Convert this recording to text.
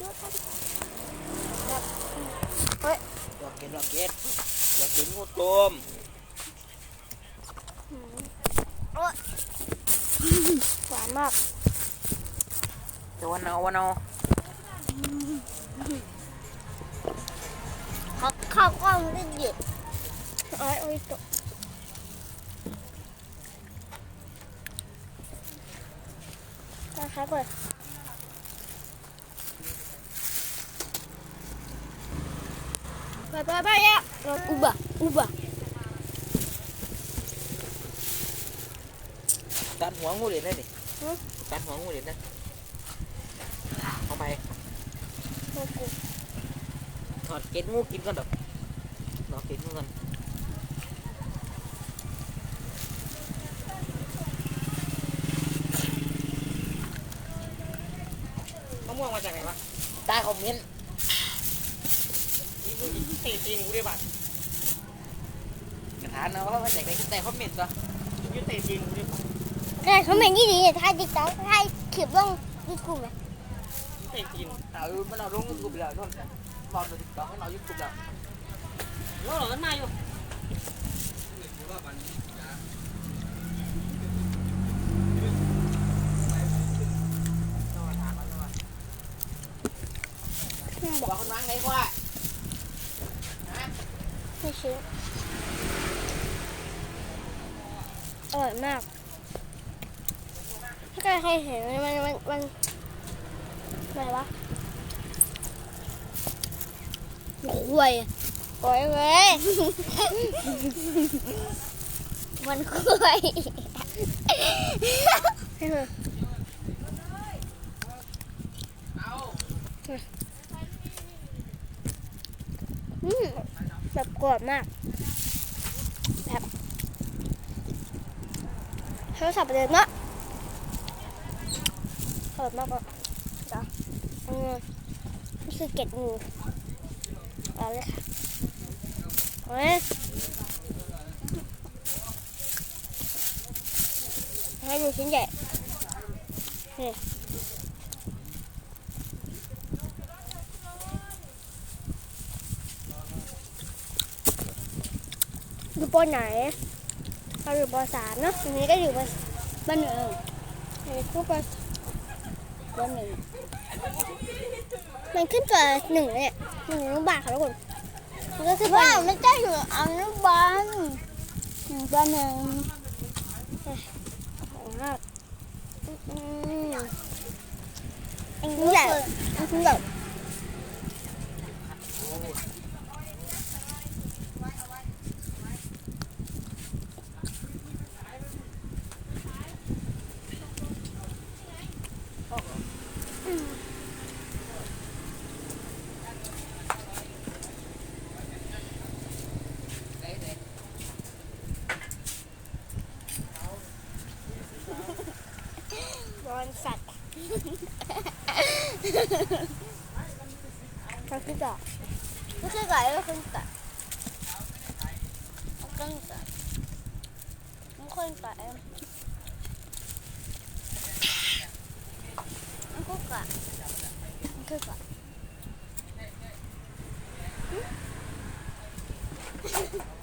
ยุดครับแบบเฮ้ยดอกเก็ดดอกเก็ดอยากกินงูตมหืมโอ๊ยหวานมากแต่วันเอาวันเอาเขาเข้ากล้องได้หยิบโอ้ยโอ้ยตกนะครับก่อน ไปไปไปอะอุบะอุบะตัดหัวงูเด็ดได้ดิตัดหัวงูเด็ดนะ เอาไปโอ้โหถอดเก็ดงูกินก่อนดอกดอกเนะม่วงมาจากไหนวะใต้คอมเมนต์นี่มึงตีจริงกูได้บัตรกระถางนะว่ามาจากไหนใต้คอมเมนต์ตัวยูเตะจริงกูด้บัตรแต่เขาเหม็นยี่ดีถ้าดิจิตอลถ้าคลิปลงยูทูบไหมเตะจริงเอามันเอาลงยูทูบแล้วนู่นบอกเลยติ๊กต็อกให้เอายูทูบแล้วแล้วเราก็มาอยู่บอกคนวางไหนว่า ไม่เชื่อร่อยมาก ถ้าใครเห็นมันมันมันอะไรวะห่วยโอ้ยเว้ยมันห่วยอื แบบกรอบมากแบบโทรศัพท์เดิมเนาะกรอบมากอะจ้ะอืมนี่คือเก็ดงูเอาเลยค่ะเฮ้ยให้ดูชิ้นใหญ่นี่ อยู่ปอไหนเราอยู่ปอสามเนาะอันนี้ก็อยู่ปอบ้านหนึ่งอันนี้ก็ปอบ้านหนึ่งมันขึ้นตัวหนึ่งเนี่ยหนึ่งอนุบาลค่ะทุกคนมันก็คือว่าไมันจะอยู่อนุบาลหนึ่งบ้านหนึ่งอ้ยของมากอืมอันนี้ใหญ่อันนี้ใหญ่บ อนสัตว์เขาคือก่อนเขาคือก่นแล้วคนก่อนคนก่อนคนก่อนคนก่อนม่อน Mm-hmm.